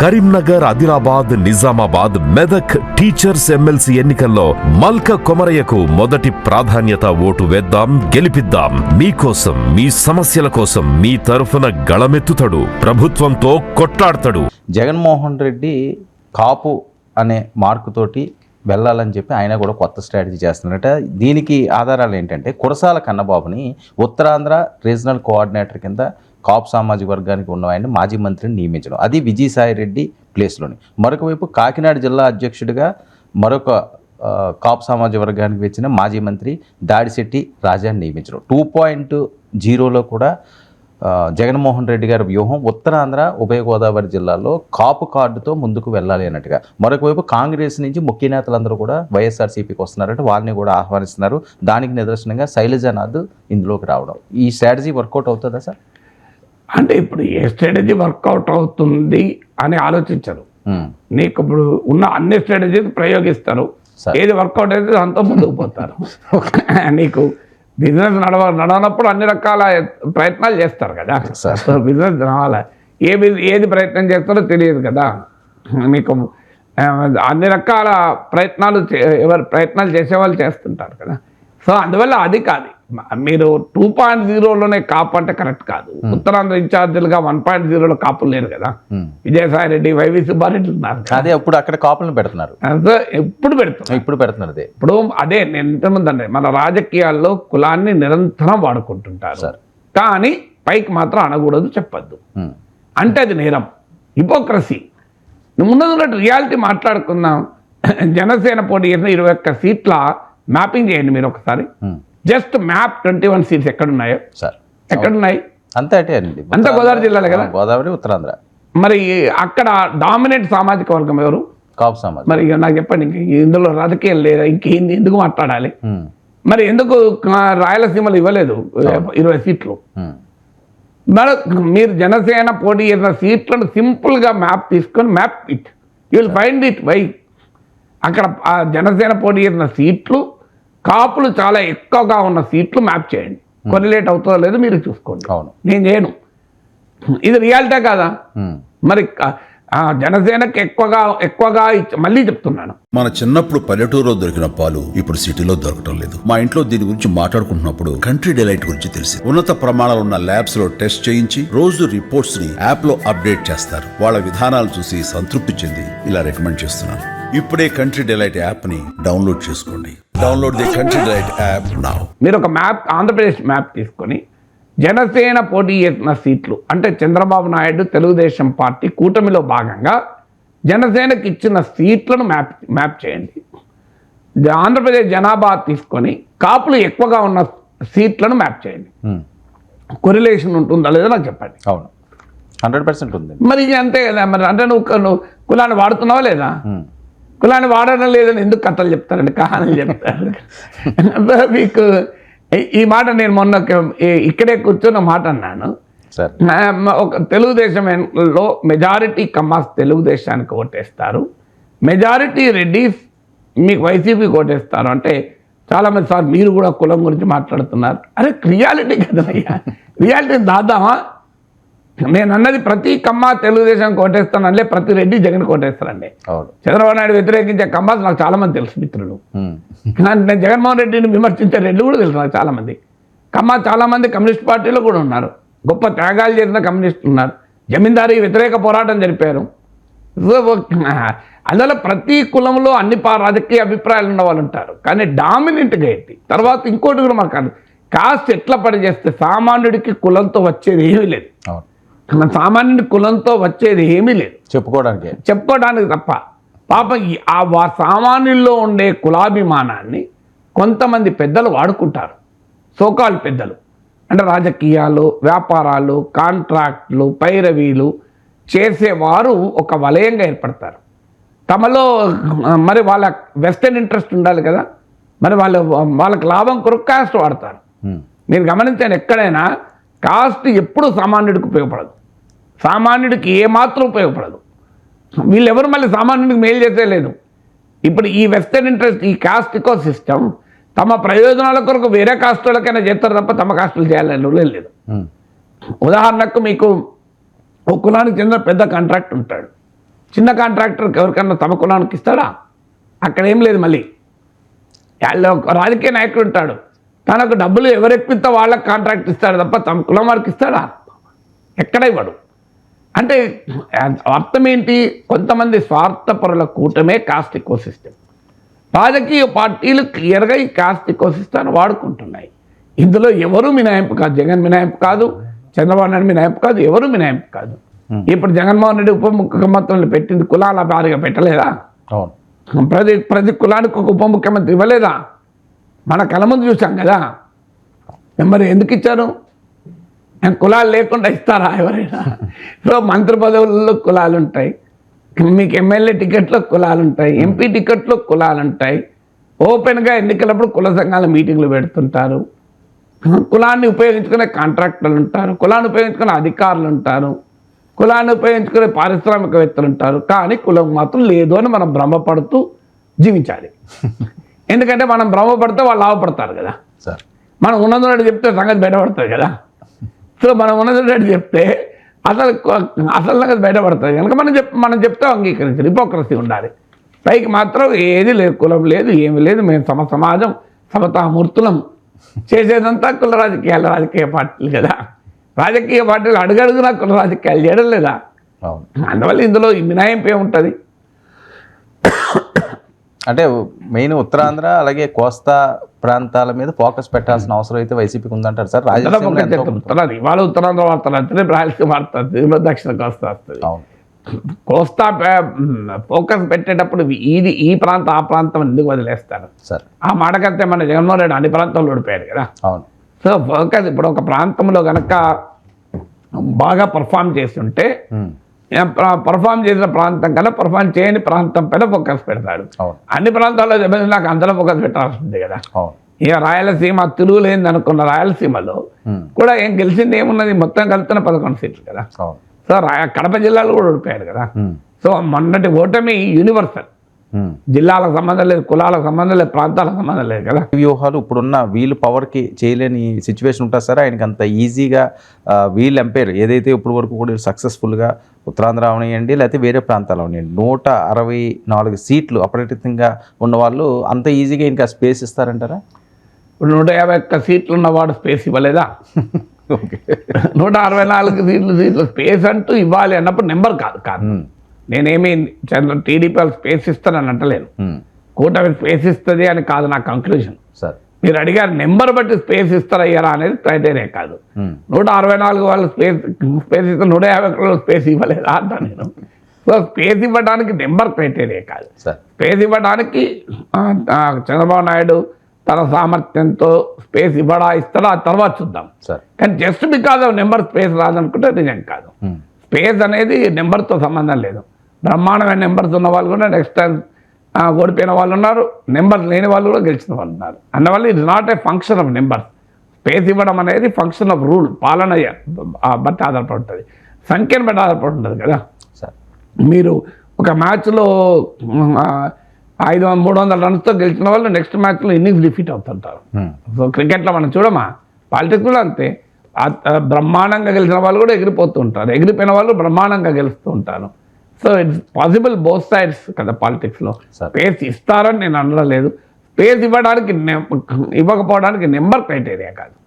Karimnagar Adilabad Nizamabad Medak teachers MLC ఎన్నికల్లో మల్క కొమరయ్యకు మొదటి ప్రాధాన్యత ఓటు వేద్దాం గెలిపిద్దాం. మీకోసం మీ సమస్యల కోసం మీ తరఫున గళమెత్తుతాడు ప్రభుత్వంతో కొట్లాడతాడు. జగన్మోహన్ రెడ్డి కాపు అనే మార్కుతోటి వెళ్ళాలని చెప్పి ఆయన కూడా కొత్త స్ట్రాటజీ చేస్తున్నారట దీనికి ఆధారాలు ఏంటంటే కురసాల కన్నబాబుని ఉత్తరాంధ్ర రీజనల్ కోఆర్డినేటర్ కింద కాపు సామాజిక వర్గానికి ఉన్న ఆయన మాజీ మంత్రిని నియమించడం. అది విజయసాయి రెడ్డి ప్లేస్లోని మరొక వైపు కాకినాడ జిల్లా అధ్యక్షుడిగా మరొక కాప్ కాపు సామాజిక వర్గానికి వచ్చిన మాజీ మంత్రి దాడిశెట్టి రాజాని నియమించడం. టూ పాయింట్ జీరోలో కూడా జగన్మోహన్ రెడ్డి గారి వ్యూహం ఉత్తరాంధ్ర ఉభయ గోదావరి జిల్లాలో కాపు కార్డుతో ముందుకు వెళ్ళాలి అన్నట్టుగా. మరొక వైపు కాంగ్రెస్ నుంచి ముఖ్య నేతలందరూ కూడా వైఎస్ఆర్సీపీకి వస్తున్నారంటే. వాళ్ళని కూడా ఆహ్వానిస్తున్నారు. దానికి నిదర్శనంగా శైలజానాథ్ ఇందులోకి రావడం. ఈ స్ట్రాటజీ వర్కౌట్ అవుతుందా సార్? అంటే ఇప్పుడు ఏ స్ట్రాటజీ వర్కౌట్ అవుతుంది అని ఆలోచించరు. ఉమ్, నీకు ఇప్పుడు ఉన్న అన్ని స్ట్రాటజీస్ ప్రయోగిస్తారు. ఏది వర్కౌట్ అయితే దాంతో ముందుకు పోతారు. నీకు బిజినెస్ నడవ నడవనప్పుడు అన్ని రకాల ప్రయత్నాలు చేస్తారు కదా. సో బిజినెస్ నడవాలి? ఏ ఏది ప్రయత్నం చేస్తారో తెలియదు కదా. మీకు అన్ని రకాల ప్రయత్నాలు ఎవరు ప్రయత్నాలు చేసేవాళ్ళు చేస్తుంటారు కదా. సో అందువల్ల అది కాదు. మీరు టూ పాయింట్ జీరోలోనే కాపు అంటే కరెక్ట్ కాదు. ఉత్తరాంధ్ర ఇన్ఛార్జీలుగా వన్ పాయింట్ జీరోలో కాపులు లేరు కదా. విజయసాయి రెడ్డి వైవి సుబ్బారెడ్డి ఉన్నారు. అదే అప్పుడు అక్కడ కాపులను పెడుతున్నారు. ఎప్పుడు పెడుతున్నారు. ఇప్పుడు పెడుతున్నారు అదే. ఇప్పుడు అదే నేను ఇంతకుముందు అంటే మన రాజకీయాల్లో కులాన్ని నిరంతరం వాడుకుంటుంటారు. సరే. కానీ పైకి మాత్రం అనకూడదు చెప్పద్దు. అంటే అది నేరం. హిపోక్రసీ. ఉన్నది ఉన్నట్టు రియాలిటీ మాట్లాడుకుందాం. జనసేన పోటీ చేసిన ఇరవై ఒక్క సీట్ల మ్యాపింగ్ చేయండి మీరు ఒకసారి. ఉమ్, just map twenty one seats ఎక్కడున్నాయో. సార్ ఎక్కడున్నాయి? అంతే అంటే అండి. అంతా గోదావరి జిల్లాలే కదా? గోదావరి ఉత్తరాంధ్ర. మరి అక్కడ డామినేట్ సామాజిక వర్గం ఎవరు? కాపు సమాజం మరి నాకు చెప్పండి ఇంక ఇందులో రాజకీయం లేదా? ఇంకేంది ఎందుకు మాట్లాడాలి? ఉమ్, మరి ఎందుకు రాయలసీమలో ఇవ్వలేదు ఇరవై సీట్లు? ఉమ్, మరి మీరు జనసేన పోటీ చేసిన సీట్లను సింపుల్గా మ్యాప్ తీసుకొని map it. You will find it why అక్కడ జనసేన పోటీ చేసిన సీట్లు కాపులు చాలా ఎక్కువగా ఉన్న సీట్లు మ్యాప్ చేయండి. కొరిలేట్ అవుతుందో లేదో మీరు చూసుకోండి. అవును. నేను చేయను. ఇది రియాలిటీ కాదా? మరి జనసేనకి ఎక్కువగా ఎక్కువగా మళ్ళీ చెప్తున్నాను. మన చిన్నప్పుడు పల్లెటూరులో దొరికిన పాలు ఇప్పుడు సిటీలో దొరకటం లేదు. మా ఇంట్లో దీని గురించి మాట్లాడుకుంటున్నప్పుడు కంట్రీ డిలైట్ గురించి తెలిసి ఉన్నత ప్రమాణాలు ఉన్న ల్యాబ్స్లో టెస్ట్ చేయించి రోజు రిపోర్ట్స్ని యాప్లో అప్డేట్ చేస్తారు. వాళ్ళ విధానాలు చూసి సంతృప్తి చెంది ఇలా రికమెండ్ చేస్తున్నాను. ఇప్పుడే కంట్రీ డిలైట్ యాప్ని డౌన్లోడ్ చేసుకోండి. Download the country delight app now మీరు ఒక మ్యాప్ ఆంధ్రప్రదేశ్ మ్యాప్ తీసుకొని జనసేన పోటీ చేసిన సీట్లు అంటే చంద్రబాబు నాయుడు తెలుగుదేశం పార్టీ కూటమిలో భాగంగా జనసేనకి ఇచ్చిన సీట్లను మ్యాప్ మ్యాప్ చేయండి. ఆంధ్రప్రదేశ్ జనాభా తీసుకొని కాపులు ఎక్కువగా ఉన్న సీట్లను మ్యాప్ చేయండి. కొరిలేషన్ ఉంటుందా లేదో నాకు చెప్పండి. అవును. హండ్రెడ్ పర్సెంట్ ఉంది. మరి అంతే కదా మరి అంటే నువ్వు నువ్వు కులాన్ని వాడుతున్నావా లేదా? కులాన్ని వాడడం లేదని ఎందుకు కథలు చెప్తారండి? కహాని చెప్తారు. మీకు ఈ- మాట నేను మొన్న ఇక్కడే కూర్చొని ఒక మాట అన్నాను. ఒక తెలుగుదేశంలో మెజారిటీ కమ్మాస్ తెలుగుదేశానికి ఓటేస్తారు. మెజారిటీ రెడ్డిస్ మీకు వైసీపీకి ఓటేస్తారు. అంటే చాలామంది సార్ మీరు కూడా కులం గురించి మాట్లాడుతున్నారు. అరే రియాలిటీ కదనయ్యా రియాలిటీ దాదామా? నేను అన్నది ప్రతి కమ్మ తెలుగుదేశానికి ఓటేస్తాను అంటే ప్రతి రెడ్డి జగన్ ఓటేస్తారండి అవును. చంద్రబాబు నాయుడు వ్యతిరేకించే కమ్మాస్ నాకు చాలా మంది తెలుసు మిత్రులు. నేను జగన్మోహన్ రెడ్డిని విమర్శించే రెడ్డి కూడా తెలుసు నాకు చాలా మంది. కమ్మ చాలా మంది కమ్యూనిస్ట్ పార్టీలో కూడా ఉన్నారు. గొప్ప త్యాగాలు చేసిన కమ్యూనిస్టులు ఉన్నారు. జమీందారీ వ్యతిరేక పోరాటం జరిపారు. అందువల్ల ప్రతి కులంలో అన్ని రాజకీయ అభిప్రాయాలు ఉన్న వాళ్ళు ఉంటారు. కానీ డామినెంట్గా ఏంటి తర్వాత ఇంకోటి కూడా కాదు. కాస్ట్ ఎట్లా పనిచేస్తే సామాన్యుడికి కులంతో వచ్చేది ఏమీ లేదు. మన సామాన్యుడి కులంతో వచ్చేది ఏమీ లేదు. చెప్పుకోవడానికి. చెప్పుకోవడానికి తప్ప. పాపం ఆ వా సామాన్యుల్లో ఉండే కులాభిమానాన్ని కొంతమంది పెద్దలు వాడుకుంటారు. సోకాల్ పెద్దలు. అంటే రాజకీయాలు వ్యాపారాలు కాంట్రాక్ట్లు పైరవీలు చేసేవారు ఒక వలయంగా ఏర్పడతారు. తమలో మరి వాళ్ళ వెస్టర్న్ ఇంట్రెస్ట్ ఉండాలి కదా. మరి వాళ్ళు వాళ్ళకి లాభం కొరకు కాస్ట్ వాడతారు. మీరు గమనించండి ఎక్కడైనా కాస్ట్ ఎప్పుడు సామాన్యుడికి ఉపయోగపడదు. సామాన్యుడికి ఏమాత్రం ఉపయోగపడదు. వీళ్ళెవరు మళ్ళీ సామాన్యుడికి మేలు చేసే లేదు. ఇప్పుడు ఈ వెస్టర్న్ ఇంట్రెస్ట్ ఈ కాస్ట్ ఇకో సిస్టమ్ తమ ప్రయోజనాల కొరకు వేరే కాస్ట్ వాళ్ళకైనా చేస్తారు తప్ప తమ కాస్టులు చేయాలని లేదు. ఉమ్, ఉదాహరణకు మీకు ఒక కులానికి చెందిన పెద్ద కాంట్రాక్ట్ ఉంటాడు. చిన్న కాంట్రాక్టర్కి ఎవరికన్నా తమ కులానికి ఇస్తాడా? అక్కడ ఏం లేదు మళ్ళీ. వాళ్ళు ఒక రాజకీయ నాయకుడు ఉంటాడు. తనకు డబ్బులు ఎవరు ఎక్కువ వాళ్ళకి కాంట్రాక్ట్ ఇస్తాడు తప్ప తమ కులం వారికి ఇస్తాడా? ఎక్కడ ఇవ్వడు. అంటే అర్థం ఏంటి? కొంతమంది స్వార్థపరుల కూటమే కాస్ట్ ఎక్కువ సిస్టమ్ రాజకీయ పార్టీలు క్లియర్గా ఈ కాస్ట్ ఎక్కువ సిస్టాన్ని వాడుకుంటున్నాయి. ఇందులో ఎవరు మినాయింపు కాదు? జగన్ మినాయింపు కాదు చంద్రబాబు నాయుడు మినాయింపు కాదు ఎవరు మినాయింపు కాదు. ఇప్పుడు జగన్మోహన్ రెడ్డి ఉప ముఖ్యమంత్రులు పెట్టింది కులాల భారీగా పెట్టలేదా? ప్రతి ప్రతి కులానికి ఒక ఉప ముఖ్యమంత్రి ఇవ్వలేదా? మన కళ్ళ ముందు చూసాం కదా. మరి ఎందుకు ఇచ్చారు? కులాలు లేకుండా ఇస్తారా ఎవరైనా? సో మంత్రి పదవుల్లో కులాలు ఉంటాయి. మీకు ఎమ్మెల్యే టికెట్లో కులాలు ఉంటాయి. ఎంపీ టికెట్లో కులాలు ఉంటాయి. ఓపెన్గా ఎన్నికలప్పుడు కుల సంఘాల మీటింగ్లు పెడుతుంటారు. కులాన్ని ఉపయోగించుకునే కాంట్రాక్టర్లు ఉంటారు. కులాన్ని ఉపయోగించుకునే అధికారులు ఉంటారు. కులాన్ని ఉపయోగించుకునే పారిశ్రామికవేత్తలు ఉంటారు. కానీ కులం మాత్రం లేదు అని మనం భ్రమపడుతూ జీవించాలి. ఎందుకంటే మనం భ్రమపడితే వాళ్ళు లాభపడతారు కదా. సార్. మనం ఉన్నది చెప్తే సంగతి బయటపడుతుంది కదా. సో మనం ఉన్నది చెప్తే అసలు అసలు సంగతి బయటపడుతుంది. కనుక మనం చెప్ మనం చెప్తే అంగీకరించాలి హిపోక్రసీ ఉండాలి. పైకి మాత్రం ఏది లేదు కులం లేదు ఏమి లేదు మేము సమ సమాజం సమతామూర్తులం. చేసేదంతా కుల రాజకీయాలు రాజకీయ పార్టీలు కదా. రాజకీయ పార్టీలు అడుగడుగునా కుల రాజకీయాలు చేయడం లేదా? అందువల్ల ఇందులో మినాయింపు ఏముంటుంది? అంటే మెయిన్ ఉత్తరాంధ్ర అలాగే కోస్తా ప్రాంతాల మీద ఫోకస్ పెట్టాల్సిన అవసరం అయితే వైసీపీకి ఉందంటారు సార్. రాజస్థాన్ ఇవాళ ఉత్తరాంధ్ర వార్తలు వస్తుంది రాయలసీమ వార్త దక్షిణ కోస్తా వస్తుంది. అవును. కోస్తా ఫోకస్ పెట్టేటప్పుడు ఇది ఈ ప్రాంతం ఆ ప్రాంతం ఎందుకు వదిలేస్తారు? సార్. ఆ మాటకంటే మన జగన్మోహన్ రెడ్డి అన్ని ప్రాంతాల్లో ఓడిపోయాడు కదా. అవును. సో ఫోకస్ ఇప్పుడు ఒక ప్రాంతంలో కనుక బాగా పర్ఫామ్ చేస్తుంటే పర్ఫామ్ చేసిన ప్రాంతం కన్నా పర్ఫామ్ చేయని ప్రాంతం పైన ఫోకస్ పెడతాడు. అన్ని ప్రాంతాల్లో దెబ్బతిని నాకు అందులో ఫోకస్ పెట్టాల్సిందే కదా. అవును. ఇక రాయలసీమ తిరుగులేంది అనుకున్న రాయలసీమలో కూడా ఏం గెలిచింది ఏమున్నది? మొత్తం కలిపిన పదకొండు సీట్లు కదా. సో కడప జిల్లాలో కూడా ఓడిపోయాడు కదా. సో మొన్నటి ఓటమి యూనివర్సల్. జిల్లాలకు సంబంధం లేదు కులాలకు సంబంధం లేదు ప్రాంతాలకు సంబంధం లేదు కదా. వ్యూహాలు ఇప్పుడున్న వీళ్ళు పవర్కి చేయలేని సిచ్యువేషన్ ఉంటుంది సార్. ఆయనకి అంత ఈజీగా వీళ్ళు ఎంపైర్. ఏదైతే ఇప్పుడు వరకు కూడా సక్సెస్ఫుల్గా ఉత్తరాంధ్ర అవనియండి లేకపోతే వేరే ప్రాంతాలు అవనియండి నూట అరవై నాలుగు సీట్లు అపరిచితంగా ఉన్న వాళ్ళు అంత ఈజీగా ఇంకా స్పేస్ ఇస్తారంటారా? ఇప్పుడు నూట యాభై ఒక్క సీట్లు ఉన్నవాడు స్పేస్ ఇవ్వలేదా? ఓకే. నూట అరవై నాలుగు సీట్లు సీట్లు స్పేస్ అంటూ ఇవ్వాలి అన్నప్పుడు నెంబర్ కాదు కాదు. నేనేమి చంద్ర టీడీపీ వాళ్ళు స్పేస్ ఇస్తానని అంటలేను. కూటమి స్పేస్ ఇస్తుంది అని కాదు నా కంక్లూజన్ సార్ మీరు అడిగారు నెంబర్ బట్టి స్పేస్ ఇస్తారయ్యారా అనేది క్రైటీరియా కాదు. నూట అరవై నాలుగు వాళ్ళు స్పేస్ స్పేస్ ఇస్తే నూట యాభై ఒకళ్ళు స్పేస్ ఇవ్వలేదా అంటా నేను. సో స్పేస్ ఇవ్వడానికి నెంబర్ క్రైటీరియా కాదు. సార్. స్పేస్ ఇవ్వడానికి చంద్రబాబు నాయుడు తన సామర్థ్యంతో స్పేస్ ఇవ్వడా ఇస్తాడా ఆ తర్వాత చూద్దాం. సార్. కానీ just because of number space రాదనుకుంటే నిజం కాదు. స్పేస్ అనేది నెంబర్తో సంబంధం లేదు. బ్రహ్మాండమైన నెంబర్స్ ఉన్న వాళ్ళు కూడా నెక్స్ట్ టైం ఓడిపోయిన వాళ్ళు ఉన్నారు నెంబర్స్ లేని వాళ్ళు కూడా గెలిచిన వాళ్ళు ఉన్నారు. అందువల్ల ఇది not a function of numbers space ఇవ్వడం అనేది ఫంక్షన్ ఆఫ్ రూల్ పాలన ఆ, బట్టి ఆధారపడి ఉంటుంది. సంఖ్యను బట్టి ఆధారపడి ఉంటుంది కదా. సార్. మీరు ఒక మ్యాచ్లో ఐదు వందల మూడు వందల రన్స్తో గెలిచిన వాళ్ళు నెక్స్ట్ మ్యాచ్లో ఇన్నింగ్స్ డిఫీట్ అవుతుంటారు. సో క్రికెట్లో మనం చూడమా? పాలిటిక్స్ కూడా అంతే. బ్రహ్మాండంగా గెలిచిన వాళ్ళు కూడా ఎగిరిపోతూ ఉంటారు ఎగిరిపోయిన వాళ్ళు బ్రహ్మాండంగా గెలుస్తూ ఉంటారు so it's possible both sides కదా పాలిటిక్స్లో. స్పేస్ ఇస్తారని నేను అనడం లేదు. స్పేస్ ఇవ్వడానికి ఇవ్వకపోవడానికి నెంబర్ క్రైటీరియా కాదు.